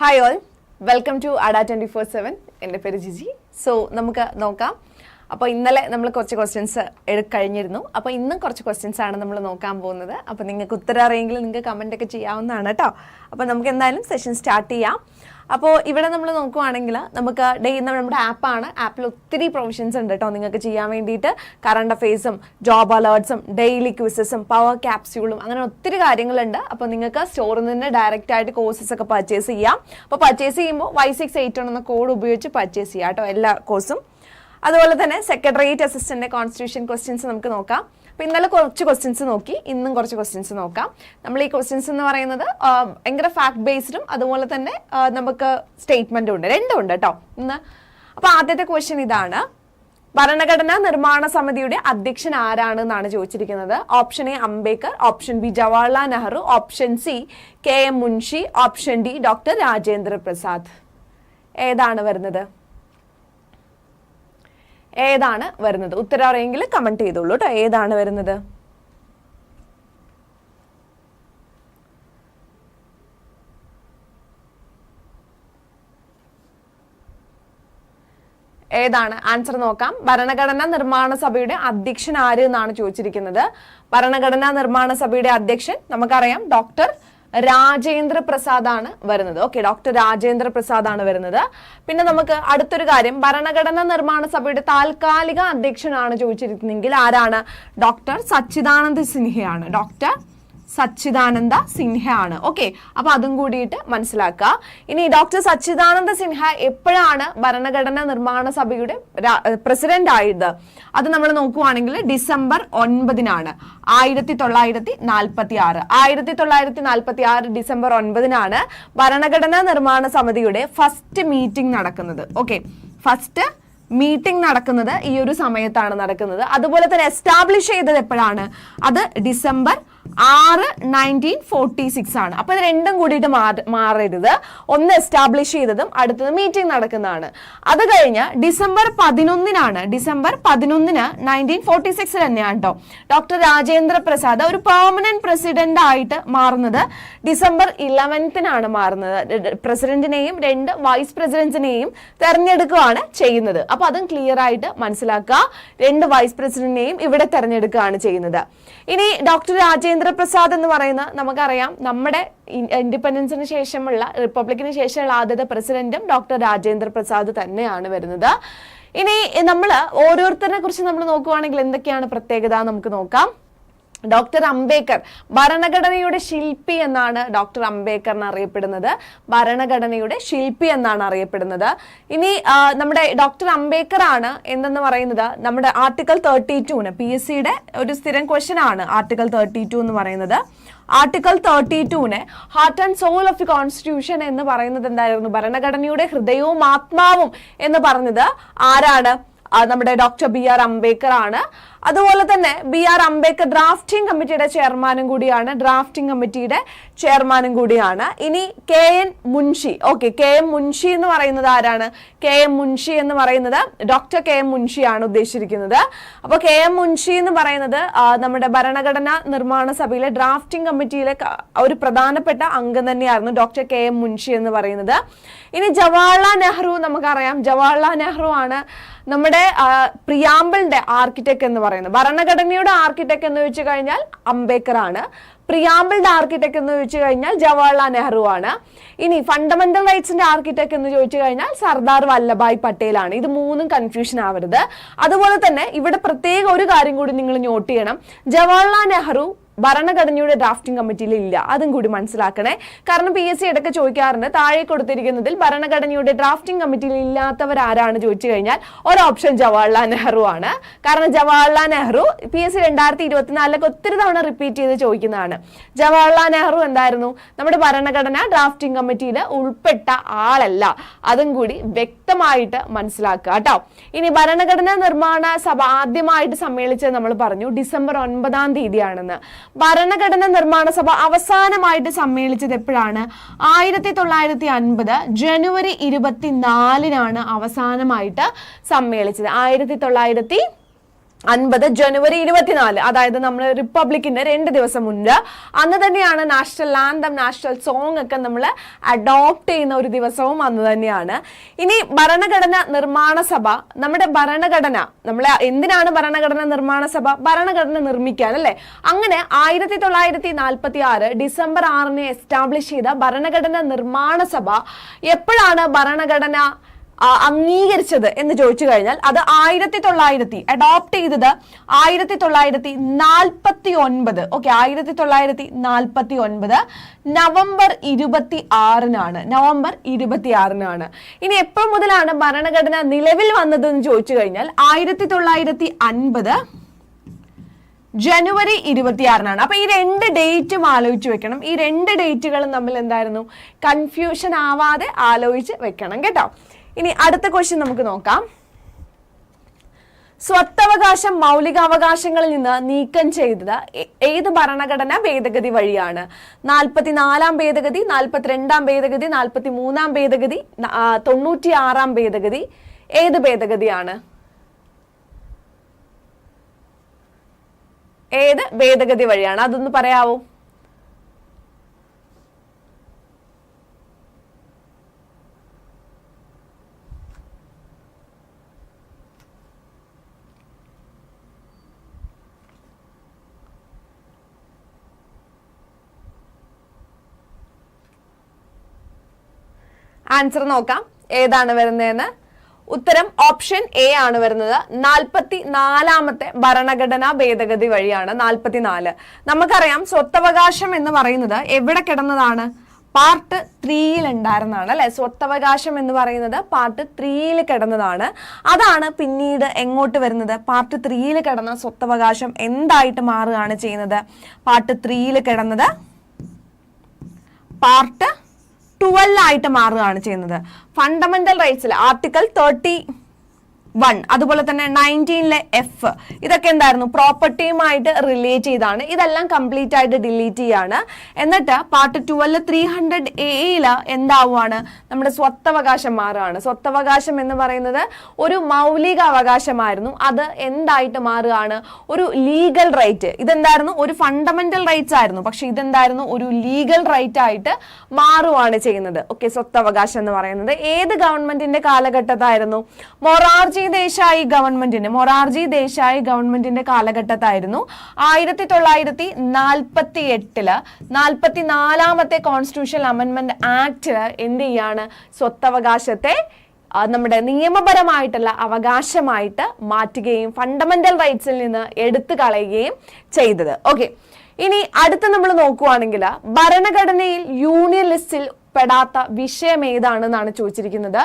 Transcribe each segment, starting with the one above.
Hi all welcome to Adda twenty four seven എന്റെ പേര് Jiji. So നമുക്ക് നോക്കാം. അപ്പോൾ ഇന്നലെ നമ്മൾ കുറച്ച് ക്വസ്റ്റ്യൻസ് കഴിഞ്ഞിരുന്നു. അപ്പോൾ ഇന്നും കുറച്ച് ക്വസ്റ്റ്യൻസ് ആണ് നമ്മൾ നോക്കാൻ പോകുന്നത്. അപ്പോൾ നിങ്ങൾക്ക് ഉത്തരം അറിയെങ്കിൽ നിങ്ങൾക്ക് കമന്റ് ഒക്കെ ചെയ്യാവുന്നതാണ് കേട്ടോ അപ്പോൾ നമുക്ക് എന്തായാലും സെഷൻ സ്റ്റാർട്ട് ചെയ്യാം. അപ്പോൾ ഇവിടെ നമ്മൾ നോക്കുവാണെങ്കിൽ നമുക്ക് ഡേ നമ്മുടെ ആപ്പാണ് ആപ്പിൽ ഒത്തിരി പ്രൊവിഷൻസ് ഉണ്ട് കേട്ടോ നിങ്ങൾക്ക് ചെയ്യാൻ വേണ്ടിയിട്ട്. കറണ്ട് അഫെയർസും ജോബ് അലേർട്സും ഡെയിലി ക്വിസസും പവർ ക്യാപ്സ്യൂളും അങ്ങനെ ഒത്തിരി കാര്യങ്ങളുണ്ട്. അപ്പോൾ നിങ്ങൾക്ക് സ്റ്റോറിൽ നിന്ന് ഡയറക്റ്റ് ആയിട്ട് കോഴ്സസ് ഒക്കെ പർച്ചേസ് ചെയ്യാം. അപ്പോൾ പർച്ചേസ് ചെയ്യുമ്പോൾ വൈ സിക്സ് എയ്റ്റ് എന്ന കോഡ് ഉപയോഗിച്ച് പർച്ചേസ് ചെയ്യാം കേട്ടോ എല്ലാ കോഴ്സും അതുപോലെ തന്നെ സെക്രട്ടേറിയറ്റ് അസിസ്റ്റന്റ് കോൺസ്റ്റിറ്റ്യൂഷൻ ക്വസ്റ്റ്യൻസ് നമുക്ക് നോക്കാം. അപ്പൊ ഇന്നലെ കുറച്ച് ക്വസ്റ്റ്യൻസ് നോക്കി ഇന്നും കുറച്ച് ക്വസ്റ്റ്യൻസ് നോക്കാം. നമ്മൾ ഈ ക്വസ്റ്റ്യൻസ് എന്ന് പറയുന്നത് ഭയങ്കര ഫാക്ട് ബേസ്ഡും അതുപോലെ തന്നെ നമുക്ക് സ്റ്റേറ്റ്മെന്റും ഉണ്ട്. രണ്ടും ഉണ്ട് കേട്ടോ ഇന്ന് അപ്പോൾ ആദ്യത്തെ ക്വസ്റ്റ്യൻ ഇതാണ്. ഭരണഘടനാ നിർമ്മാണ സമിതിയുടെ അധ്യക്ഷൻ ആരാണ് എന്നാണ് ചോദിച്ചിരിക്കുന്നത്? Option A Ambedkar option B Jawaharlal Nehru option C K M Munshi option D doctor Rajendra Prasad ഏതാണ് വരുന്നത്? ഏതാണ് വരുന്നത്? ഉത്തരം അറിയെങ്കിൽ കമന്റ് ചെയ്തോളൂ കേട്ടോ ഏതാണ് വരുന്നത്? ഏതാണ്? ആൻസർ നോക്കാം. ഭരണഘടനാ നിർമ്മാണ സഭയുടെ അധ്യക്ഷൻ ആര് എന്നാണ് ചോദിച്ചിരിക്കുന്നത്. ഭരണഘടനാ നിർമ്മാണ സഭയുടെ അധ്യക്ഷൻ നമുക്കറിയാം ഡോക്ടർ രാജേന്ദ്ര പ്രസാദ് ആണ് വരുന്നത്. ഓക്കെ ഡോക്ടർ രാജേന്ദ്ര പ്രസാദ് ആണ് വരുന്നത്. പിന്നെ നമുക്ക് അടുത്തൊരു കാര്യം. ഭരണഘടനാ നിർമ്മാണ സഭയുടെ താൽക്കാലിക അധ്യക്ഷനാണ് ചോദിച്ചിരുന്നെങ്കിൽ ആരാണ്? ഡോക്ടർ സച്ചിദാനന്ദ സിൻഹയാണ്. ഡോക്ടർ സച്ചിദാനന്ദ സിൻഹ ആണ് ഓക്കെ അപ്പൊ അതും കൂടിയിട്ട് മനസ്സിലാക്കുക ഇനി ഡോക്ടർ സച്ചിദാനന്ദ സിൻഹ എപ്പോഴാണ് ഭരണഘടനാ നിർമ്മാണ സഭയുടെ പ്രസിഡന്റ് ആയത്? അത് നമ്മൾ നോക്കുവാണെങ്കിൽ ഡിസംബർ ഒൻപതിനാണ്. ആയിരത്തി തൊള്ളായിരത്തി നാൽപ്പത്തി ആറ് ആയിരത്തി തൊള്ളായിരത്തി നാൽപ്പത്തി ആറ് ഡിസംബർ ഒൻപതിനാണ് ഭരണഘടനാ നിർമ്മാണ സമിതിയുടെ ഫസ്റ്റ് മീറ്റിംഗ് നടക്കുന്നത്. ഓക്കെ ഫസ്റ്റ് മീറ്റിംഗ് നടക്കുന്നത് ഈ ഒരു സമയത്താണ് നടക്കുന്നത്. അതുപോലെ തന്നെ എസ്റ്റാബ്ലിഷ് ചെയ്തത് എപ്പോഴാണ്? അത് ഡിസംബർ ആറ് നയന്റീൻ ഫോർട്ടി സിക്സ് ആണ്. അപ്പൊ ഇത് രണ്ടും കൂടിയിട്ട് മാറ- മാറരുത്. ഒന്ന് എസ്റ്റാബ്ലിഷ് ചെയ്തതും അടുത്തത് മീറ്റിംഗ് നടക്കുന്നതാണ്. അത് കഴിഞ്ഞ് ഡിസംബർ പതിനൊന്നിനാണ്. ഡിസംബർ പതിനൊന്നിന് നയന്റീൻ ഫോർട്ടി സിക്സ് തന്നെയാണ് കേട്ടോ ഡോക്ടർ രാജേന്ദ്ര പ്രസാദ് ഒരു പെർമനന്റ് പ്രസിഡന്റ് ആയിട്ട് മാറുന്നത് ഡിസംബർ ഇലവൻത്തിനാണ് മാറുന്നത്. പ്രസിഡന്റിനെയും രണ്ട് വൈസ് പ്രസിഡന്റിനെയും തെരഞ്ഞെടുക്കുകയാണ് ചെയ്യുന്നത്. അപ്പൊ അതും ക്ലിയർ ആയിട്ട് മനസ്സിലാക്കുക. രണ്ട് വൈസ് പ്രസിഡന്റിനെയും ഇവിടെ തെരഞ്ഞെടുക്കുകയാണ് ചെയ്യുന്നത്. ഇനി ഡോക്ടർ രാജേന്ദ്ര പ്രസാദ് എന്ന് പറയുന്ന നമുക്കറിയാം നമ്മുടെ ഇൻഡിപെൻഡൻസിന് ശേഷമുള്ള റിപ്പബ്ലിക്കിന് ശേഷമുള്ള ആദ്യത്തെ പ്രസിഡന്റും ഡോക്ടർ രാജേന്ദ്ര പ്രസാദ് തന്നെയാണ് വരുന്നത്. ഇനി നമ്മൾ ഓരോരുത്തരെ കുറിച്ച് നമ്മൾ നോക്കുവാണെങ്കിൽ എന്തൊക്കെയാണ് പ്രത്യേകത നമുക്ക് നോക്കാം. ഡോക്ടർ അംബേദ്കർ ഭരണഘടനയുടെ ശില്പി എന്നാണ് ഡോക്ടർ അംബേദ്കറിന് അറിയപ്പെടുന്നത്. ഭരണഘടനയുടെ ശില്പി എന്നാണ് അറിയപ്പെടുന്നത്. ഇനി നമ്മുടെ ഡോക്ടർ അംബേദ്കർ ആണ് എന്തെന്ന് പറയുന്നത്? നമ്മുടെ ആർട്ടിക്കൽ തേർട്ടി ടുവിന് പി എസ് സിയുടെ ഒരു സ്ഥിരം ക്വസ്റ്റൻ ആണ് ആർട്ടിക്കൽ തേർട്ടി ടു എന്ന് പറയുന്നത്. Article thirty ടുവിനെ heart and soul of constitution എന്ന് പറയുന്നത് എന്തായിരുന്നു? ഭരണഘടനയുടെ ഹൃദയവും ആത്മാവും എന്ന് പറഞ്ഞത് ആരാണ്? നമ്മുടെ ഡോക്ടർ ബി ആർ അംബേദ്കർ ആണ്. അതുപോലെ തന്നെ ബി ആർ അംബേദ്കർ ഡ്രാഫ്റ്റിംഗ് കമ്മിറ്റിയുടെ ചെയർമാനും കൂടിയാണ്. ഡ്രാഫ്റ്റിംഗ് കമ്മിറ്റിയുടെ ചെയർമാനും കൂടിയാണ്. ഇനി K N Munshi. Okay K M Munshi എന്ന് പറയുന്നത് ആരാണ്? കെ എം മുൻഷി എന്ന് പറയുന്നത് ഡോക്ടർ കെ എം മുൻഷിയാണ് ഉദ്ദേശിച്ചിരിക്കുന്നത്. അപ്പോൾ കെ എം മുൻഷി എന്ന് പറയുന്നത് നമ്മുടെ ഭരണഘടനാ നിർമ്മാണ സഭയിലെ ഡ്രാഫ്റ്റിംഗ് കമ്മിറ്റിയിലെ ഒരു പ്രധാനപ്പെട്ട അംഗം തന്നെയായിരുന്നു ഡോക്ടർ കെ എം മുൻഷി എന്ന് പറയുന്നത്. ഇനി ജവഹർലാൽ നെഹ്റു നമുക്കറിയാം. ജവഹർലാൽ നെഹ്റു ആണ് നമ്മുടെ പ്രിയാമ്പിളിന്റെ ആർക്കിടെക്ട് എന്ന് പറയുന്നത്. ഭരണഘടനയുടെ ആർക്കിടെക്ട് എന്ന് വെച്ച് കഴിഞ്ഞാൽ അംബേദ്കർ ആണ്. പ്രിയാമ്പിളുടെ ആർക്കിടെക്ട് എന്ന് ചോദിച്ചു കഴിഞ്ഞാൽ ജവഹർലാൽ നെഹ്റു ആണ്. ഇനി ഫണ്ടമെന്റൽ റൈറ്റ്സിന്റെ ആർക്കിടെക്ട് എന്ന് ചോദിച്ചു കഴിഞ്ഞാൽ സർദാർ വല്ലഭായ് പട്ടേലാണ് ഇത് മൂന്നും കൺഫ്യൂഷൻ ആവരുത്. അതുപോലെ തന്നെ ഇവിടെ പ്രത്യേക ഒരു കാര്യം കൂടി നിങ്ങൾ നോട്ട് ചെയ്യണം. ജവഹർലാൽ നെഹ്റു ഭരണഘടനയുടെ ഡ്രാഫ്റ്റിംഗ് കമ്മിറ്റിയിൽ ഇല്ല. അതും കൂടി മനസ്സിലാക്കണേ. കാരണം പി എസ് സി ഇടയ്ക്ക് ചോദിക്കാറുണ്ട് താഴെ കൊടുത്തിരിക്കുന്നതിൽ ഭരണഘടനയുടെ ഡ്രാഫ്റ്റിംഗ് കമ്മിറ്റിയിൽ ഇല്ലാത്തവർ ആരാണ് ചോദിച്ചു കഴിഞ്ഞാൽ ഒരു ഓപ്ഷൻ ജവഹർലാൽ നെഹ്റു ആണ്. കാരണം Jawaharlal Nehru P S C രണ്ടായിരത്തി ഇരുപത്തിനാലിലൊക്കെ ഒത്തിരി തവണ റിപ്പീറ്റ് ചെയ്ത് ചോദിക്കുന്നതാണ്. ജവഹർലാൽ നെഹ്റു എന്തായിരുന്നു? നമ്മുടെ ഭരണഘടന ഡ്രാഫ്റ്റിംഗ് കമ്മിറ്റിയിൽ ഉൾപ്പെട്ട ആളല്ല. അതും കൂടി വ്യക്തമായിട്ട് മനസ്സിലാക്കുക കേട്ടോ. ഇനി ഭരണഘടനാ നിർമ്മാണ സഭ ആദ്യമായിട്ട് സമ്മേളിച്ചത് നമ്മൾ പറഞ്ഞു ഡിസംബർ ഒൻപതാം തീയതിയാണെന്ന്. ഭരണഘടനാ നിർമ്മാണ സഭ അവസാനമായിട്ട് സമ്മേളിച്ചത് എപ്പോഴാണ്? ആയിരത്തി തൊള്ളായിരത്തി അൻപത് ജനുവരി ഇരുപത്തിനാലിനാണ് അവസാനമായിട്ട് സമ്മേളിച്ചത്. ആയിരത്തി തൊള്ളായിരത്തി അൻപത് ജനുവരി ഇരുപത്തിനാല്. അതായത് നമ്മൾ റിപ്പബ്ലിക്കിന്റെ രണ്ട് ദിവസം മുൻപ്. അന്ന് തന്നെയാണ് നാഷണൽ ആന്തം നാഷണൽ സോങ് ഒക്കെ നമ്മൾ അഡോപ്റ്റ് ചെയ്യുന്ന ഒരു ദിവസവും അന്ന് തന്നെയാണ്. ഇനി ഭരണഘടന നിർമ്മാണ സഭ. നമ്മുടെ ഭരണഘടന നമ്മൾ എന്തിനാണ് ഭരണഘടന നിർമ്മാണ സഭ? ഭരണഘടന നിർമ്മിക്കാൻ അല്ലെ? അങ്ങനെ ആയിരത്തി തൊള്ളായിരത്തി നാൽപ്പത്തി ആറ് ഡിസംബർ ആറിന് എസ്റ്റാബ്ലിഷ് ചെയ്ത ഭരണഘടന നിർമ്മാണ സഭ. എപ്പോഴാണ് ഭരണഘടന അംഗീകരിച്ചത് എന്ന് ചോദിച്ചു കഴിഞ്ഞാൽ അത് ആയിരത്തി തൊള്ളായിരത്തി അഡോപ്റ്റ് ചെയ്തത് ആയിരത്തി തൊള്ളായിരത്തി നാൽപ്പത്തി ഒൻപത് ഓക്കെ ആയിരത്തി തൊള്ളായിരത്തി നാൽപ്പത്തി ഒൻപത് നവംബർ ഇരുപത്തി ആറിനാണ് നവംബർ ഇരുപത്തി ആറിനാണ് ഇനി എപ്പോൾ മുതലാണ് ഭരണഘടന നിലവിൽ വന്നതെന്ന് ചോദിച്ചു കഴിഞ്ഞാൽ ആയിരത്തി തൊള്ളായിരത്തി അൻപത് ജനുവരി ഇരുപത്തിയാറിനാണ്. അപ്പൊ ഈ രണ്ട് ഡേറ്റും ആലോചിച്ച് വെക്കണം. ഈ രണ്ട് ഡേറ്റുകളും തമ്മിൽ എന്തായിരുന്നു? കൺഫ്യൂഷൻ ആവാതെ ആലോചിച്ച് വെക്കണം കേട്ടോ. ഇനി അടുത്ത ക്വസ്റ്റ്യൻ നമുക്ക് നോക്കാം. സ്വത്തവകാശം മൗലികാവകാശങ്ങളിൽ നിന്ന് നീക്കം ചെയ്തത് ഏത് ഭരണഘടന ഭേദഗതി വഴിയാണ്? നാൽപ്പത്തിനാലാം ഭേദഗതി നാൽപ്പത്തിരണ്ടാം ഭേദഗതി നാൽപ്പത്തി മൂന്നാം ഭേദഗതി തൊണ്ണൂറ്റി ആറാം ഭേദഗതി ഏത് ഭേദഗതിയാണ്? ഏത് ഭേദഗതി വഴിയാണ്? അതൊന്ന് പറയാവോ? ആൻസർ നോക്കാം. ഏതാണ് വരുന്നതെന്ന്? ഉത്തരം ഓപ്ഷൻ എ ആണ് വരുന്നത്. നാൽപ്പത്തി നാലാമത്തെ ഭരണഘടനാ ഭേദഗതി വഴിയാണ്. നാൽപ്പത്തിനാല് നമുക്കറിയാം സ്വത്തവകാശം എന്ന് പറയുന്നത് എവിടെ കിടന്നതാണ്? പാർട്ട് ത്രീയിൽ ഉണ്ടായിരുന്നതാണ് അല്ലെ? സ്വത്തവകാശം എന്ന് പറയുന്നത് പാർട്ട് ത്രീയിൽ കിടന്നതാണ്. അതാണ് പിന്നീട് എങ്ങോട്ട് വരുന്നത്? പാർട്ട് ത്രീയിൽ കിടന്ന സ്വത്തവകാശം എന്തായിട്ട് മാറുകയാണ് ചെയ്യുന്നത്? പാർട്ട് ത്രീയിൽ കിടന്നത് പാർട്ട് ട്വൽവ് ആയിട്ട് മാറുകയാണ് ചെയ്യുന്നത്. ഫണ്ടമെന്റൽ റൈറ്റ്സിൽ ആർട്ടിക്കൽ തേർട്ടി വൺ. അതുപോലെ തന്നെ നയന്റീനിലെ എഫ് ഇതൊക്കെ എന്തായിരുന്നു? പ്രോപ്പർട്ടിയുമായിട്ട് റിലേറ്റ് ചെയ്താണ്. ഇതെല്ലാം കംപ്ലീറ്റ് ആയിട്ട് ഡിലീറ്റ് ചെയ്യാണ്. എന്നിട്ട് പാർട്ട് ട്വൽവ് ത്രീ ഹൺഡ്രഡ് എയിൽ എന്താവുകയാണ് നമ്മുടെ സ്വത്തവകാശം മാറുകയാണ് സ്വത്തവകാശം എന്ന് പറയുന്നത് ഒരു മൗലിക അവകാശമായിരുന്നു അത് എന്തായിട്ട് മാറുകയാണ് ഒരു ലീഗൽ റൈറ്റ് ഇതെന്തായിരുന്നു? ഒരു ഫണ്ടമെന്റൽ റൈറ്റ്സ് ആയിരുന്നു. പക്ഷെ ഇതെന്തായിരുന്നു? ഒരു ലീഗൽ റൈറ്റ് ആയിട്ട് മാറുകയാണ് ചെയ്യുന്നത്. ഓക്കെ സ്വത്തവകാശം എന്ന് പറയുന്നത്. ഏത് ഗവൺമെന്റിന്റെ കാലഘട്ടത്തായിരുന്നു? മൊറാർജി ദേശായി ഗവൺമെന്റിന് മൊറാർജി ദേശായി ഗവൺമെന്റിന്റെ കാലഘട്ടത്തായിരുന്നു ആയിരത്തി തൊള്ളായിരത്തി നാൽപ്പത്തി എട്ടിൽ നാൽപ്പത്തി നാലാമത്തെ കോൺസ്റ്റിറ്റ്യൂഷൻ അമെന്റ്മെന്റ് ആക്ടിൽ എന്ത് ചെയ്യാണ്? സ്വത്തവകാശത്തെ നമ്മുടെ നിയമപരമായിട്ടുള്ള അവകാശമായിട്ട് മാറ്റുകയും ഫണ്ടമെന്റൽ റൈറ്റ്സിൽ നിന്ന് എടുത്തു കളയുകയും ചെയ്തത്. ഓക്കെ ഇനി അടുത്ത് നമ്മൾ നോക്കുവാണെങ്കിൽ ഭരണഘടനയിൽ യൂണിയൻ ലിസ്റ്റിൽ പെടാത്ത വിഷയം ഏതാണെന്നാണ് ചോദിച്ചിരിക്കുന്നത്.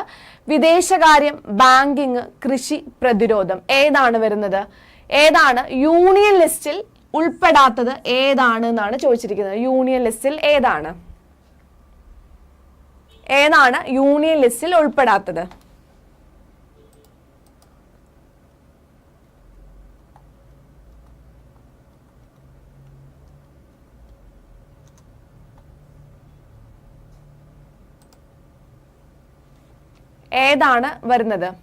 വിദേശകാര്യം ബാങ്കിങ് കൃഷി പ്രതിരോധം ഏതാണ് വരുന്നത്? ഏതാണ്? യൂണിയൻ ലിസ്റ്റിൽ ഉൾപ്പെടാത്തത് ഏതാണ് എന്നാണ് ചോദിച്ചിരിക്കുന്നത്. യൂണിയൻ ലിസ്റ്റിൽ ഏതാണ്? ഏതാണ് യൂണിയൻ ലിസ്റ്റിൽ ഉൾപ്പെടാത്തത്? ഏതാണ് വരുന്നത്?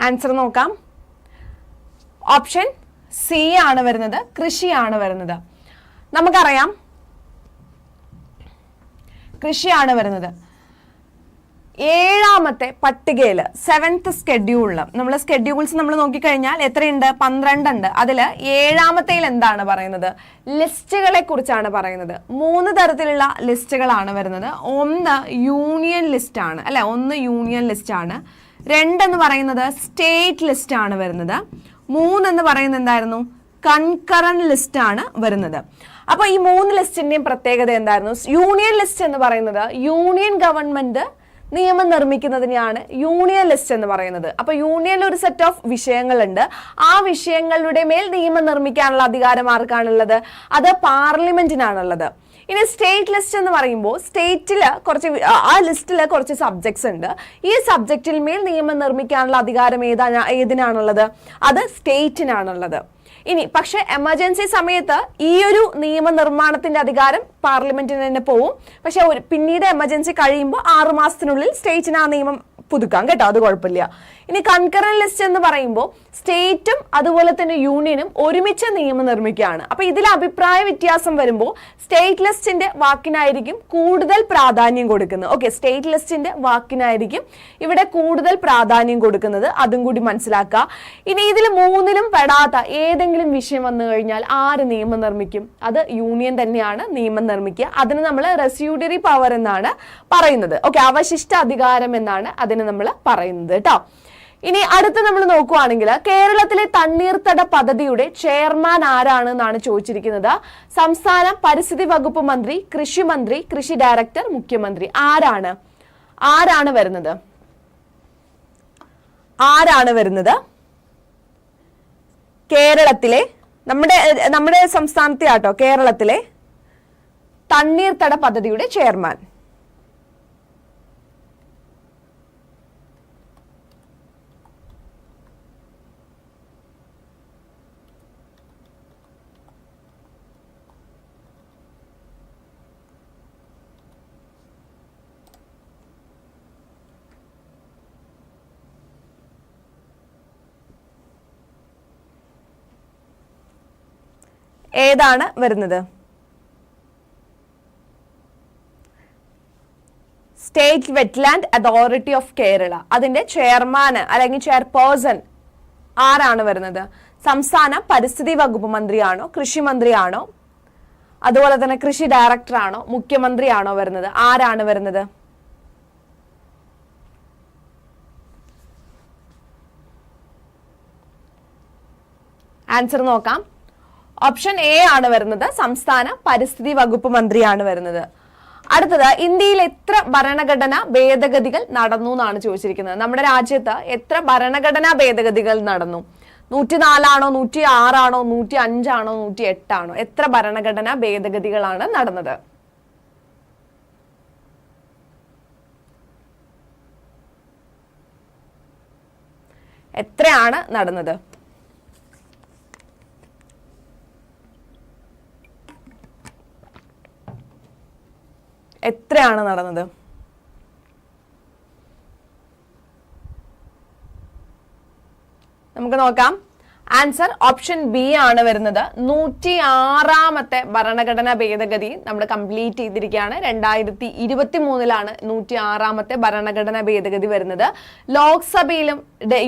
ആൻസർ നോക്കാം. ഓപ്ഷൻ സി ആണ് വരുന്നത് കൃഷിയാണ് വരുന്നത്. നമുക്കറിയാം. കൃഷിയാണ് വരുന്നത്. ഏഴാമത്തെ പട്ടികയിൽ സെവൻത്ത് സ്കെഡ്യൂളിൽ നമ്മൾ സ്കെഡ്യൂൾസ് നമ്മൾ നോക്കിക്കഴിഞ്ഞാൽ എത്രയുണ്ട്? പന്ത്രണ്ട് ഉണ്ട് അതിൽ ഏഴാമത്തേൽ എന്താണ് പറയുന്നത്? ലിസ്റ്റുകളെ കുറിച്ചാണ് പറയുന്നത്. മൂന്ന് തരത്തിലുള്ള ലിസ്റ്റുകളാണ് വരുന്നത്. ഒന്ന് യൂണിയൻ ലിസ്റ്റ് ആണ്. അല്ലെ? ഒന്ന് യൂണിയൻ ലിസ്റ്റ് ആണ്. രണ്ടെന്ന് പറയുന്നത് സ്റ്റേറ്റ് ലിസ്റ്റ് ആണ് വരുന്നത്. മൂന്നെന്ന് പറയുന്നത് എന്തായിരുന്നു? കൺകറന്റ് ലിസ്റ്റ് ആണ് വരുന്നത്. അപ്പോൾ ഈ മൂന്ന് ലിസ്റ്റിന്റെയും പ്രത്യേകത എന്തായിരുന്നു? യൂണിയൻ ലിസ്റ്റ് എന്ന് പറയുന്നത് യൂണിയൻ ഗവൺമെന്റ് നിയമം നിർമ്മിക്കുന്നതിനെയാണ് യൂണിയൻ ലിസ്റ്റ് എന്ന് പറയുന്നത്. അപ്പൊ യൂണിയനിൽ ഒരു സെറ്റ് ഓഫ് വിഷയങ്ങളുണ്ട്. ആ വിഷയങ്ങളുടെ മേൽ നിയമം നിർമ്മിക്കാനുള്ള അധികാരം ആർക്കാണുള്ളത്? അത് പാർലമെന്റിനാണുള്ളത്. ഇനി സ്റ്റേറ്റ് ലിസ്റ്റ് എന്ന് പറയുമ്പോൾ സ്റ്റേറ്റിൽ കുറച്ച് ആ ലിസ്റ്റിൽ കുറച്ച് സബ്ജക്ട്സ് ഉണ്ട്. ഈ സബ്ജക്റ്റിൽ മേൽ നിയമം നിർമ്മിക്കാനുള്ള അധികാരം ഏതാ ഏതിനാണുള്ളത്? അത് സ്റ്റേറ്റിനാണുള്ളത് ഇനി പക്ഷേ എമർജൻസി സമയത്ത് ഈ ഒരു നിയമനിർമ്മാണത്തിന്റെ അധികാരം പാർലമെന്റിന് തന്നെ പോവും. പക്ഷെ ഒരു പിന്നീട് എമർജൻസി കഴിയുമ്പോൾ ആറു മാസത്തിനുള്ളിൽ സ്റ്റേറ്റിന് ആ നിയമം പുതുക്കാം കേട്ടോ. അത് കുഴപ്പമില്ല. ഇനി കൺകറൻ ലിസ്റ്റ് എന്ന് പറയുമ്പോൾ സ്റ്റേറ്റും അതുപോലെ തന്നെ യൂണിയനും ഒരുമിച്ച് നിയമം നിർമ്മിക്കുകയാണ്. അപ്പൊ ഇതിൽ അഭിപ്രായ വ്യത്യാസം വരുമ്പോൾ സ്റ്റേറ്റ് ലിസ്റ്റിന്റെ വാക്കിനായിരിക്കും കൂടുതൽ പ്രാധാന്യം കൊടുക്കുന്നത്. ഓക്കെ സ്റ്റേറ്റ് ലിസ്റ്റിന്റെ വാക്കിനായിരിക്കും ഇവിടെ കൂടുതൽ പ്രാധാന്യം കൊടുക്കുന്നത്. അതും കൂടി മനസ്സിലാക്കുക. ഇനി ഇതിൽ മൂന്നിലും പെടാത്ത ഏതെങ്കിലും വിഷയം വന്നു കഴിഞ്ഞാൽ ആര് നിയമം നിർമ്മിക്കും? അത് യൂണിയൻ തന്നെയാണ് നിയമം നിർമ്മിക്കുക. അതിന് നമ്മൾ റെസ്യൂഡറി പവർ എന്നാണ് പറയുന്നത്. ഓക്കെ അവശിഷ്ട അധികാരം എന്നാണ് അതിന് നമ്മൾ പറയുന്നത് കേട്ടോ. ഇനി അടുത്ത് നമ്മൾ നോക്കുവാണെങ്കിൽ കേരളത്തിലെ തണ്ണീർത്തട പദ്ധതിയുടെ ചെയർമാൻ ആരാണ് എന്നാണ് ചോദിച്ചിരിക്കുന്നത്? സംസ്ഥാന പരിസ്ഥിതി വകുപ്പ് മന്ത്രി കൃഷി മന്ത്രി കൃഷി ഡയറക്ടർ മുഖ്യമന്ത്രി ആരാണ്? ആരാണ് വരുന്നത്? ആരാണ് വരുന്നത്? കേരളത്തിലെ നമ്മുടെ നമ്മുടെ സംസ്ഥാനത്തെ ആട്ടോ കേരളത്തിലെ തണ്ണീർത്തട പദ്ധതിയുടെ ചെയർമാൻ. ഏതാണ് വരുന്നത്? State wetland authority of Kerala അതിന്റെ ചെയർമാന് അല്ലെങ്കിൽ ചെയർപേഴ്സൺ ആരാണ് വരുന്നത്? സംസ്ഥാന പരിസ്ഥിതി വകുപ്പ് മന്ത്രിയാണോ കൃഷി മന്ത്രിയാണോ? അതുപോലെ തന്നെ കൃഷി ഡയറക്ടറാണോ മുഖ്യമന്ത്രിയാണോ വരുന്നത്? ആരാണ് വരുന്നത്? ആൻസർ നോക്കാം. ഓപ്ഷൻ എ ആണ് വരുന്നത്. സംസ്ഥാന പരിസ്ഥിതി വകുപ്പ് മന്ത്രിയാണ് വരുന്നത്. അടുത്തത് ഇന്ത്യയിൽ എത്ര ഭരണഘടനാ ഭേദഗതികൾ നടന്നു എന്നാണ് ചോദിച്ചിരിക്കുന്നത്. നമ്മുടെ രാജ്യത്ത് എത്ര ഭരണഘടനാ ഭേദഗതികൾ നടന്നു? നൂറ്റി നാലാണോ നൂറ്റി ആറാണോ നൂറ്റി അഞ്ചാണോ നൂറ്റി എട്ടാണോ എത്ര ഭരണഘടനാ ഭേദഗതികളാണ് നടന്നത്? എത്രയാണ് നടന്നത്? എത്രയാണ് നടന്നത്? നമുക്ക് നോക്കാം. ആൻസർ ഓപ്ഷൻ ബി ആണ് വരുന്നത്. നൂറ്റി ആറാമത്തെ ഭരണഘടനാ ഭേദഗതി നമ്മൾ കംപ്ലീറ്റ് ചെയ്തിരിക്കുകയാണ്. രണ്ടായിരത്തി ഇരുപത്തി മൂന്നിലാണ് നൂറ്റി ആറാമത്തെ ഭരണഘടനാ ഭേദഗതി വരുന്നത്. ലോക്സഭയിലും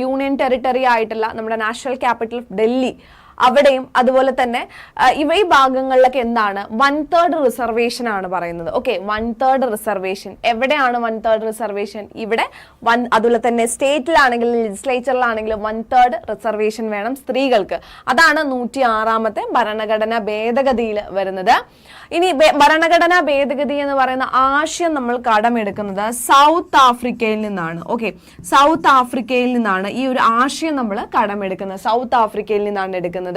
യൂണിയൻ ടെറിട്ടറി ആയിട്ടുള്ള നമ്മുടെ നാഷണൽ ക്യാപിറ്റൽ ഡൽഹി അവിടെയും അതുപോലെ തന്നെ ഇവ ഈ ഭാഗങ്ങളിലൊക്കെ എന്താണ്? വൺ തേർഡ് റിസർവേഷൻ ആണ് പറയുന്നത്. ഓക്കെ വൺ തേർഡ് റിസർവേഷൻ എവിടെയാണ് വൺ തേർഡ് റിസർവേഷൻ ഇവിടെ വൺ അതുപോലെ തന്നെ സ്റ്റേറ്റിലാണെങ്കിലും ലെജിസ്ലേച്ചറിലാണെങ്കിലും വൺ തേർഡ് റിസർവേഷൻ വേണം സ്ത്രീകൾക്ക്. അതാണ് നൂറ്റി ആറാമത്തെ ഭരണഘടനാ ഭേദഗതിയിൽ വരുന്നത്. ഇനി ഭരണഘടനാ ഭേദഗതി എന്ന് പറയുന്ന ആശയം നമ്മൾ കടമെടുക്കുന്നത് സൗത്ത് ആഫ്രിക്കയിൽ നിന്നാണ്. ഓക്കെ സൗത്ത് ആഫ്രിക്കയിൽ നിന്നാണ് ഈ ഒരു ആശയം നമ്മൾ കടമെടുക്കുന്നത്. സൗത്ത് ആഫ്രിക്കയിൽ നിന്നാണ് എടുക്കുന്നത്.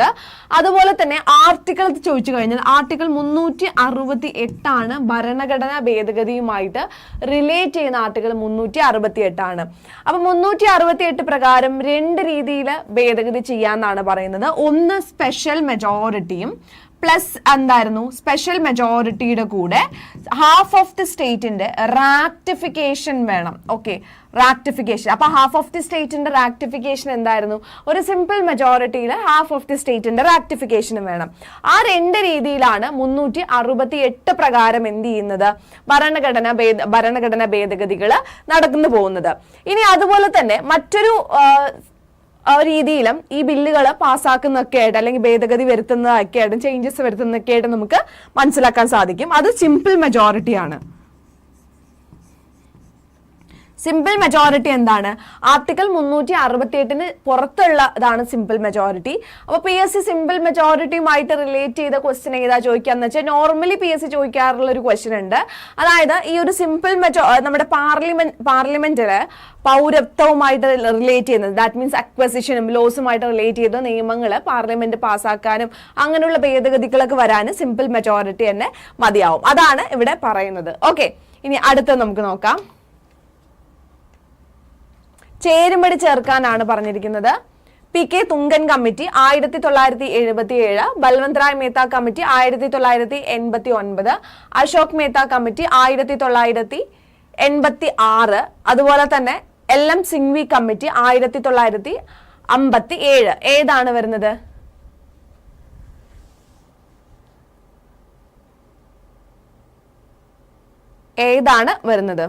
അതുപോലെ തന്നെ ആർട്ടിക്കിൾ ചോദിച്ചു കഴിഞ്ഞാൽ ആർട്ടിക്കിൾ മുന്നൂറ്റി അറുപത്തി എട്ടാണ് ഭരണഘടനാ ഭേദഗതിയുമായിട്ട് റിലേറ്റ് ചെയ്യുന്ന ആർട്ടിക്കിൾ മുന്നൂറ്റി അറുപത്തി എട്ടാണ് അപ്പൊ മുന്നൂറ്റി അറുപത്തി എട്ട് പ്രകാരം രണ്ട് രീതിയിൽ ഭേദഗതി ചെയ്യാന്നാണ് പറയുന്നത്. ഒന്ന് സ്പെഷ്യൽ മെജോറിറ്റിയും പ്ലസ് എന്തായിരുന്നു? സ്പെഷ്യൽ മെജോറിറ്റിയുടെ കൂടെ ഹാഫ് ഓഫ് ദി സ്റ്റേറ്റിന്റെ റാക്ടിഫിക്കേഷൻ വേണം. ഓക്കെ റാക്ടിഫിക്കേഷൻ അപ്പൊ ഹാഫ് ഓഫ് ദി സ്റ്റേറ്റിന്റെ റാക്ടിഫിക്കേഷൻ എന്തായിരുന്നു? ഒരു സിമ്പിൾ മെജോറിറ്റിയിൽ ഹാഫ് ഓഫ് ദി സ്റ്റേറ്റിന്റെ റാക്ടിഫിക്കേഷനും വേണം. ആ രണ്ട് രീതിയിലാണ് മുന്നൂറ്റി അറുപത്തി എട്ട് പ്രകാരം എന്ത് ചെയ്യുന്നത്? ഭരണഘടന ഭേദ ഭരണഘടന ഭേദഗതികൾ നടന്നു പോകുന്നത്. ഇനി അതുപോലെ തന്നെ മറ്റൊരു രീതിയിലും ഈ ബില്ലുകൾ പാസ്സാക്കുന്നൊക്കെ ആയിട്ട് അല്ലെങ്കിൽ ഭേദഗതി വരുത്തുന്നതൊക്കെ ആയിട്ടും ചേഞ്ചസ് വരുത്തുന്നതൊക്കെ ആയിട്ട് നമുക്ക് മനസ്സിലാക്കാൻ സാധിക്കും. അത് സിമ്പിൾ മെജോറിറ്റി ആണ്. സിമ്പിൾ മെജോറിറ്റി എന്താണ്? ആർട്ടിക്കിൾ മുന്നൂറ്റി അറുപത്തി എട്ടിന് പുറത്തുള്ള ഇതാണ് സിമ്പിൾ മെജോറിറ്റി അപ്പൊ പി എസ് സി സിമ്പിൾ മെജോറിറ്റിയുമായിട്ട് റിലേറ്റ് ചെയ്ത ക്വസ്റ്റ്യൻ ഏതാ ചോദിക്കാന്ന് വെച്ചാൽ നോർമലി പി എസ് സി ചോദിക്കാറുള്ള ഒരു ക്വസ്റ്റ്യൻ ഉണ്ട്. അതായത് ഈ ഒരു സിമ്പിൾ മെജോ നമ്മുടെ പാർലമെന്റ് പാർലമെന്റിൽ പൗരത്വവുമായിട്ട് റിലേറ്റ് ചെയ്യുന്നത്. ദാറ്റ് മീൻസ് അക്വസിഷനും ലോസുമായിട്ട് റിലേറ്റ് ചെയ്ത നിയമങ്ങൾ പാർലമെന്റ് പാസ്സാക്കാനും അങ്ങനെയുള്ള ഭേദഗതികളൊക്കെ വരാനും സിമ്പിൾ മെജോറിറ്റി തന്നെ മതിയാവും. അതാണ് ഇവിടെ പറയുന്നത്. ഓക്കെ ഇനി അടുത്ത നമുക്ക് നോക്കാം. ചേരുംപടി ചേർക്കാനാണ് പറഞ്ഞിരിക്കുന്നത്. പി കെ തുങ്കൻ കമ്മിറ്റി ആയിരത്തി തൊള്ളായിരത്തി എഴുപത്തി ഏഴ് ബൽവന്ത് റായ് മേത്ത കമ്മിറ്റി ആയിരത്തി തൊള്ളായിരത്തി എൺപത്തി ഒൻപത് അശോക് മേത്ത കമ്മിറ്റി ആയിരത്തി തൊള്ളായിരത്തി എൺപത്തി ആറ് അതുപോലെ തന്നെ എൽ എം സിംഗ്വി കമ്മിറ്റി ആയിരത്തി തൊള്ളായിരത്തി അമ്പത്തി ഏഴ് ഏതാണ് വരുന്നത്? ഏതാണ് വരുന്നത്?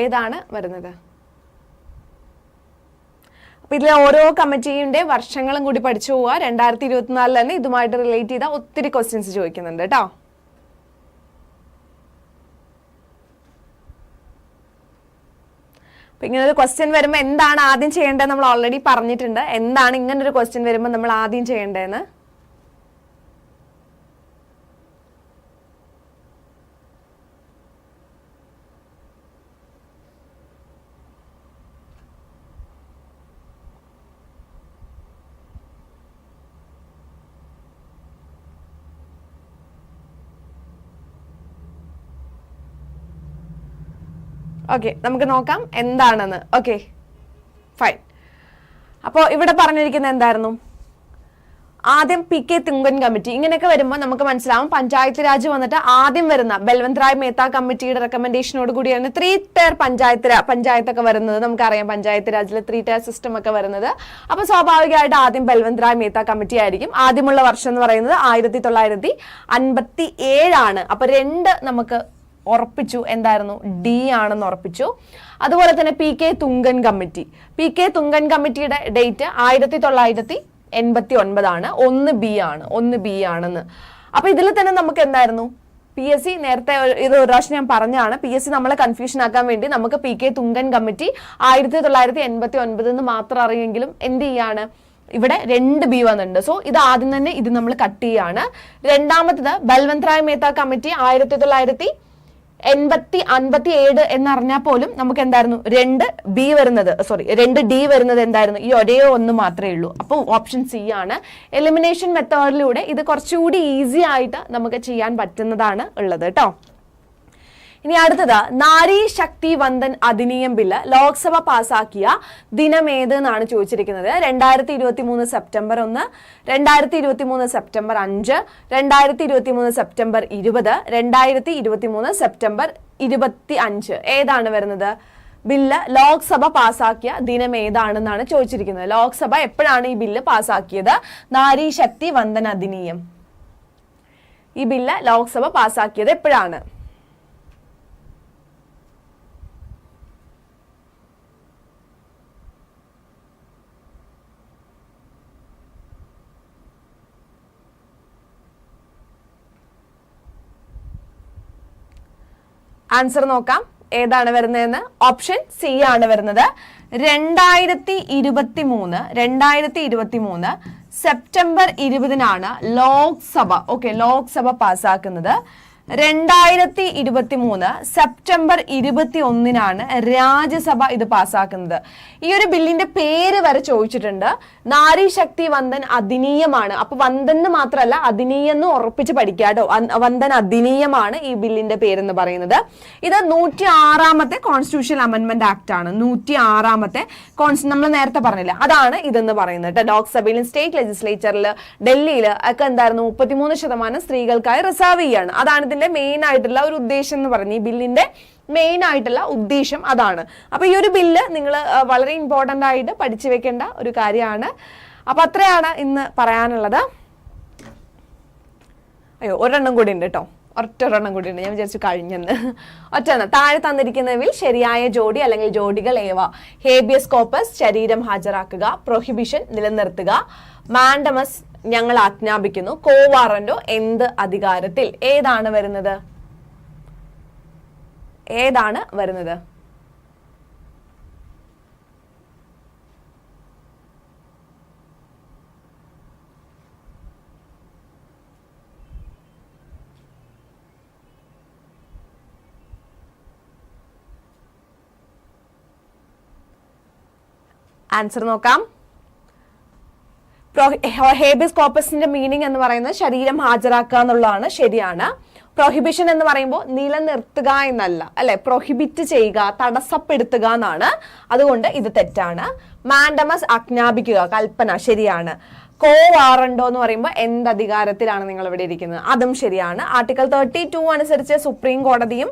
ഏതാണ് വരുന്നത്? അപ്പൊ ഇതിലെ ഓരോ കമ്മിറ്റിയുടെ വർഷങ്ങളും കൂടി പഠിച്ചു പോവുക. രണ്ടായിരത്തി ഇരുപത്തിനാലിൽ തന്നെ ഇതുമായിട്ട് റിലേറ്റ് ചെയ്ത ഒത്തിരി ക്വസ്റ്റ്യൻസ് ചോദിക്കുന്നുണ്ട് കേട്ടോ. അപ്പൊ ഇങ്ങനെ ഒരു ക്വസ്റ്റ്യൻ വരുമ്പോൾ എന്താണ് ആദ്യം ചെയ്യേണ്ടത് നമ്മൾ ഓൾറെഡി പറഞ്ഞിട്ടുണ്ട്. എന്താണ് ഇങ്ങനെ ഒരു ക്വസ്റ്റ്യൻ വരുമ്പോൾ നമ്മൾ ആദ്യം ചെയ്യേണ്ടതെന്ന്? ഓക്കെ നമുക്ക് നോക്കാം എന്താണെന്ന്. ഓക്കെ ഫൈൻ അപ്പോൾ ഇവിടെ പറഞ്ഞിരിക്കുന്നത് എന്തായിരുന്നു? ആദ്യം പി കെ തുങ്കൻ കമ്മിറ്റി. ഇങ്ങനെയൊക്കെ വരുമ്പോൾ നമുക്ക് മനസ്സിലാവും പഞ്ചായത്ത് രാജ് വന്നിട്ട് ആദ്യം വരുന്ന ബൽവന്ത് റായ് മേത്ത കമ്മിറ്റിയുടെ റെക്കമെൻഡേഷനോട് കൂടിയാണ് ത്രീ ടയർ പഞ്ചായത്ത് പഞ്ചായത്തൊക്കെ വരുന്നത്. നമുക്കറിയാം പഞ്ചായത്ത് രാജിലെ ത്രീ ടയർ സിസ്റ്റം ഒക്കെ വരുന്നത്. അപ്പൊ സ്വാഭാവികമായിട്ട് ആദ്യം ബൽവന്ത് റായ് മേത്ത കമ്മിറ്റി ആയിരിക്കും. ആദ്യമുള്ള വർഷം എന്ന് പറയുന്നത് ആയിരത്തി തൊള്ളായിരത്തി അൻപത്തി ഏഴാണ് അപ്പൊ രണ്ട് നമുക്ക് ഉറപ്പിച്ചു. എന്തായിരുന്നു? ഡി ആണെന്ന് ഉറപ്പിച്ചു. അതുപോലെ തന്നെ P K Thungon committee. P K Thungon കമ്മിറ്റിയുടെ ഡേറ്റ് ആയിരത്തി തൊള്ളായിരത്തി എൺപത്തി ഒൻപതാണ് ഒന്ന് ബി ആണ്. ഒന്ന് ബി ആണെന്ന്. അപ്പൊ ഇതിൽ തന്നെ നമുക്ക് എന്തായിരുന്നു? പി എസ് സി നേരത്തെ ഇത് ഒരു പ്രാവശ്യം ഞാൻ പറഞ്ഞാണ് പി എസ് സി നമ്മളെ കൺഫ്യൂഷൻ ആക്കാൻ വേണ്ടി നമുക്ക് പി കെ തുങ്കൻ കമ്മിറ്റി ആയിരത്തി തൊള്ളായിരത്തി എൺപത്തി ഒൻപത് എന്ന് മാത്രം അറിയെങ്കിലും എന്ത് ചെയ്യാണ്? ഇവിടെ രണ്ട് ബി വന്നിട്ടുണ്ട്. സോ ഇത് ആദ്യം തന്നെ ഇത് നമ്മൾ കട്ട് ചെയ്യാണ്. രണ്ടാമത്തത് ബൽവന്ത് റായ് മേത്ത കമ്മിറ്റി ആയിരത്തി തൊള്ളായിരത്തി എൺപത്തി അൻപത്തി ഏഴ് എന്നറിഞ്ഞാൽ പോലും നമുക്ക് എന്തായിരുന്നു രണ്ട് ബി വരുന്നത് സോറി രണ്ട് ഡി വരുന്നത് എന്തായിരുന്നു? ഈ ഒരേ ഒന്ന് മാത്രമേ ഉള്ളൂ. അപ്പോൾ ഓപ്ഷൻ സി ആണ്. എലിമിനേഷൻ മെത്തേഡിലൂടെ ഇത് കുറച്ചുകൂടി ഈസി ആയിട്ട് നമുക്ക് ചെയ്യാൻ പറ്റുന്നതാണ് ഉള്ളത് കേട്ടോ ഇനി അടുത്തത് നാരി ശക്തി വന്ദൻ അധിനിയം ബില്ല് ലോക്സഭ പാസാക്കിയ ദിനമേത് എന്നാണ് ചോദിച്ചിരിക്കുന്നത്. രണ്ടായിരത്തി ഇരുപത്തി മൂന്ന് സെപ്റ്റംബർ ഒന്ന് രണ്ടായിരത്തി ഇരുപത്തി മൂന്ന് സെപ്റ്റംബർ അഞ്ച് രണ്ടായിരത്തി ഇരുപത്തി മൂന്ന് സെപ്റ്റംബർ ഇരുപത് രണ്ടായിരത്തി ഇരുപത്തി മൂന്ന് സെപ്റ്റംബർ ഇരുപത്തി അഞ്ച് ഏതാണ് വരുന്നത്? ബില്ല് ലോക്സഭ പാസാക്കിയ ദിനം ഏതാണെന്നാണ് ചോദിച്ചിരിക്കുന്നത്. ലോക്സഭ എപ്പോഴാണ് ഈ ബില്ല് പാസാക്കിയത്? നാരി ശക്തി വന്ദൻ അധിനിയം. ഈ ബില്ല് ലോക്സഭ പാസാക്കിയത് എപ്പോഴാണ്? ആൻസർ നോക്കാം. ഏതാണ് വരുന്നതെന്ന്? ഓപ്ഷൻ സി ആണ് വരുന്നത്. രണ്ടായിരത്തി ഇരുപത്തി മൂന്ന് രണ്ടായിരത്തി ഇരുപത്തി മൂന്ന് സെപ്റ്റംബർ ഇരുപതിനാണ് ലോക്സഭ. ഓക്കെ ലോക്സഭ പാസ്സാക്കുന്നത്. രണ്ടായിരത്തി ഇരുപത്തി മൂന്ന് സെപ്റ്റംബർ ഇരുപത്തി ഒന്നിനാണ് രാജ്യസഭ ഇത് പാസ്സാക്കുന്നത് ഈ ഒരു ബില്ലിന്റെ പേര് വരെ ചോദിച്ചിട്ടുണ്ട്. നാരി ശക്തി വന്ദൻ അധിനീയമാണ്. അപ്പൊ വന്ദൻ എന്ന് മാത്രമല്ല അധിനീയെന്ന് ഉറപ്പിച്ച് പഠിക്കാട്ടോ വന്ദൻ അധിനീയമാണ് ഈ ബില്ലിന്റെ പേരെന്ന് പറയുന്നത്. ഇത് നൂറ്റി ആറാമത്തെ കോൺസ്റ്റിറ്റ്യൂഷൻ അമെന്റ്മെന്റ് ആക്ട് ആണ് നൂറ്റി ആറാമത്തെ നമ്മൾ നേരത്തെ പറഞ്ഞില്ല അതാണ് ഇതെന്ന് പറയുന്നത് ലോക്സഭയിലും സ്റ്റേറ്റ് ലെജിസ്ലേച്ചറിൽ ഡൽഹിയിൽ ഒക്കെ എന്തായിരുന്നു മുപ്പത്തിമൂന്ന് ശതമാനം സ്ത്രീകൾക്കായി റിസർവ് ചെയ്യാണ്. അതാണ് ഇതിന്റെ മെയിൻ ആയിട്ടുള്ള ഒരു ഉദ്ദേശം എന്ന് പറഞ്ഞു ഈ ബില്ലിന്റെ മെയിൻ ആയിട്ടുള്ള ഉദ്ദേശം അതാണ്. അപ്പൊ ഈ ഒരു ബില്ല് നിങ്ങൾ വളരെ ഇമ്പോർട്ടന്റ് ആയിട്ട് പഠിച്ചു വെക്കേണ്ട ഒരു കാര്യമാണ്. അപ്പൊ അത്രയാണ് ഇന്ന് പറയാനുള്ളത്. അയ്യോ ഒരെണ്ണം കൂടി ഉണ്ട് കേട്ടോ. ഒറ്റ ഒരെണ്ണം കൂടി ഉണ്ട് ഞാൻ വിചാരിച്ചു കഴിഞ്ഞെന്ന്. ഒറ്റ താഴെ തന്നിരിക്കുന്നവിൽ ശരിയായ ജോഡി അല്ലെങ്കിൽ ജോഡികൾ ഏവ? ഹേബിയസ് കോപ്പസ് ശരീരം ഹാജരാക്കുക പ്രൊഹിബിഷൻ നിലനിർത്തുക മാൻഡമസ് ഞങ്ങൾ ആജ്ഞാപിക്കുന്നു കോവാറന്റോ എന്ത് അധികാരത്തിൽ? ഏതാണ് വരുന്നത്? ഏതാണ് വരുന്നത്? ആൻസർ നോക്കാം. ഹേബിയസ് കോപ്പസിന്റെ മീനിങ് എന്ന് പറയുന്നത് ശരീരം ഹാജരാക്കുക എന്നുള്ളതാണ്. ശരിയാണ്. പ്രൊഹിബിഷൻ എന്ന് പറയുമ്പോൾ നിലനിർത്തുക എന്നല്ല അല്ലെ? പ്രൊഹിബിറ്റ് ചെയ്യുക തടസ്സപ്പെടുത്തുക എന്നാണ്. അതുകൊണ്ട് ഇത് തെറ്റാണ്. മാൻഡമസ് ആജ്ഞാപിക്കുക കൽപ്പന ശരിയാണ്. കോ വാറണ്ടോ എന്ന് പറയുമ്പോൾ എന്ത് അധികാരത്തിലാണ് നിങ്ങൾ ഇവിടെ ഇരിക്കുന്നത്? അതും ശരിയാണ്. ആർട്ടിക്കൽ തേർട്ടി ടു അനുസരിച്ച് സുപ്രീം കോടതിയും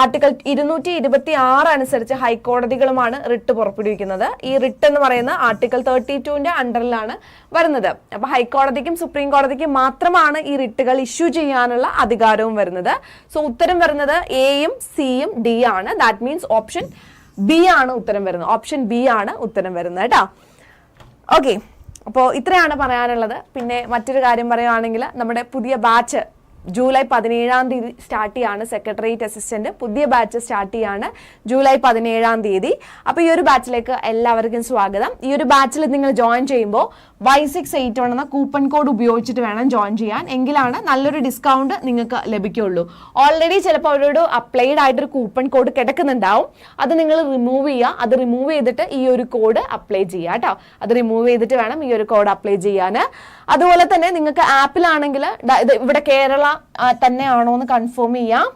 ആർട്ടിക്കിൾ ഇരുന്നൂറ്റി ഇരുപത്തി ആറ് അനുസരിച്ച് ഹൈക്കോടതികളുമാണ് റിട്ട് പുറപ്പെടുവിക്കുന്നത്. ഈ റിട്ട് എന്ന് പറയുന്ന ആർട്ടിക്കിൾ തേർട്ടി ടുവിന്റെ അണ്ടറിലാണ് വരുന്നത്. അപ്പൊ ഹൈക്കോടതിക്കും സുപ്രീം കോടതിക്കും മാത്രമാണ് ഈ റിട്ടുകൾ ഇഷ്യൂ ചെയ്യാനുള്ള അധികാരവും വരുന്നത്. സോ ഉത്തരം വരുന്നത് എയും സിയും ഡി ആണ്. ദാറ്റ് മീൻസ് ഓപ്ഷൻ ബി ആണ് ഉത്തരം വരുന്നത്. ഓപ്ഷൻ ബി ആണ് ഉത്തരം വരുന്നത് കേട്ടോ. ഓക്കെ അപ്പോൾ ഇത്രയാണ് പറയാനുള്ളത്. പിന്നെ മറ്റൊരു കാര്യം പറയുകയാണെങ്കിൽ നമ്മുടെ പുതിയ ബാച്ച് ജൂലൈ പതിനേഴാം തീയതി സ്റ്റാർട്ട് ചെയ്യാണ് സെക്രട്ടേറിയറ്റ് അസിസ്റ്റന്റ് പുതിയ ബാച്ച് സ്റ്റാർട്ട് ചെയ്യാണ് ജൂലൈ പതിനേഴാം തീയതി. അപ്പോൾ ഈ ഒരു ബാച്ചിലേക്ക് എല്ലാവർക്കും സ്വാഗതം. ഈ ഒരു ബാച്ചിൽ നിങ്ങൾ ജോയിൻ ചെയ്യുമ്പോൾ വൈ സിക്സ് എയ്റ്റ് വൺ എന്ന കൂപ്പൺ കോഡ് ഉപയോഗിച്ചിട്ട് വേണം ജോയിൻ ചെയ്യാൻ. എങ്കിലാണ് നല്ലൊരു ഡിസ്കൗണ്ട് നിങ്ങൾക്ക് ലഭിക്കുകയുള്ളൂ ഓൾറെഡി ചിലപ്പോൾ അവരോട് അപ്ലൈഡ് ആയിട്ടൊരു കൂപ്പൺ കോഡ് കിടക്കുന്നുണ്ടാവും. അത് നിങ്ങൾ റിമൂവ് ചെയ്യുക. അത് റിമൂവ് ചെയ്തിട്ട് ഈ ഒരു കോഡ് അപ്ലൈ ചെയ്യുക കേട്ടോ. അത് റിമൂവ് ചെയ്തിട്ട് വേണം ഈ ഒരു കോഡ് അപ്ലൈ ചെയ്യാൻ. അതുപോലെ തന്നെ നിങ്ങൾക്ക് ആപ്പിലാണെങ്കിൽ ഇവിടെ കേരള തന്നെ തന്നെയാണോ എന്ന് കൺഫേം ചെയ്യാം.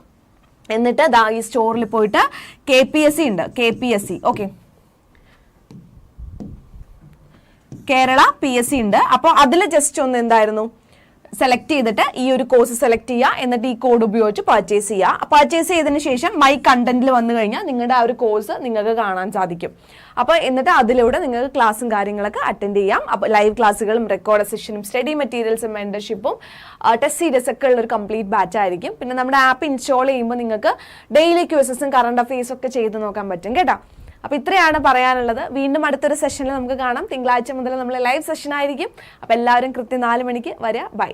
എന്നിട്ട് ദാ ഈ സ്റ്റോറിൽ പോയിട്ട് കെ പി എസ് സി ഉണ്ട്. K P S C okay Kerala P S C ഉണ്ട്. അപ്പോൾ അതിൽ ജസ്റ്റ് ഒന്ന് എന്തായിരുന്നു? സെലക്ട് ചെയ്തിട്ട് ഈ ഒരു കോഴ്സ് സെലക്ട് ചെയ്യുക. എന്നിട്ട് ഈ കോഡ് ഉപയോഗിച്ച് പർച്ചേസ് ചെയ്യുക. പർച്ചേസ് ചെയ്തതിന് ശേഷം മൈ കണ്ടന്റിൽ വന്നു കഴിഞ്ഞാൽ നിങ്ങളുടെ ആ ഒരു കോഴ്സ് നിങ്ങൾക്ക് കാണാൻ സാധിക്കും. അപ്പോൾ എന്നിട്ട് അതിലൂടെ നിങ്ങൾക്ക് ക്ലാസ്സും കാര്യങ്ങളൊക്കെ അറ്റൻഡ് ചെയ്യാം. അപ്പോൾ ലൈവ് ക്ലാസ്സുകളും റെക്കോർഡ് സെഷനും സ്റ്റഡി മെറ്റീരിയൽസും മെന്റർഷിപ്പും ടെസ്റ്റ് സീരീസ് ഒക്കെ ഉള്ള ഒരു കംപ്ലീറ്റ് ബാച്ച് ആയിരിക്കും. പിന്നെ നമ്മുടെ ആപ്പ് ഇൻസ്റ്റാൾ ചെയ്യുമ്പോൾ നിങ്ങൾക്ക് ഡെയിലി ക്യൂസസും കറണ്ട് അഫെയർസും ഒക്കെ ചെയ്ത് നോക്കാൻ പറ്റും കേട്ടോ. അപ്പൊ ഇത്രയാണ് പറയാനുള്ളത്. വീണ്ടും അടുത്തൊരു സെഷനിൽ നമുക്ക് കാണാം. തിങ്കളാഴ്ച മുതൽ നമ്മൾ ലൈവ് സെഷൻ ആയിരിക്കും. അപ്പൊ എല്ലാവരും കൃത്യം നാല് മണിക്ക് വരിക ബൈ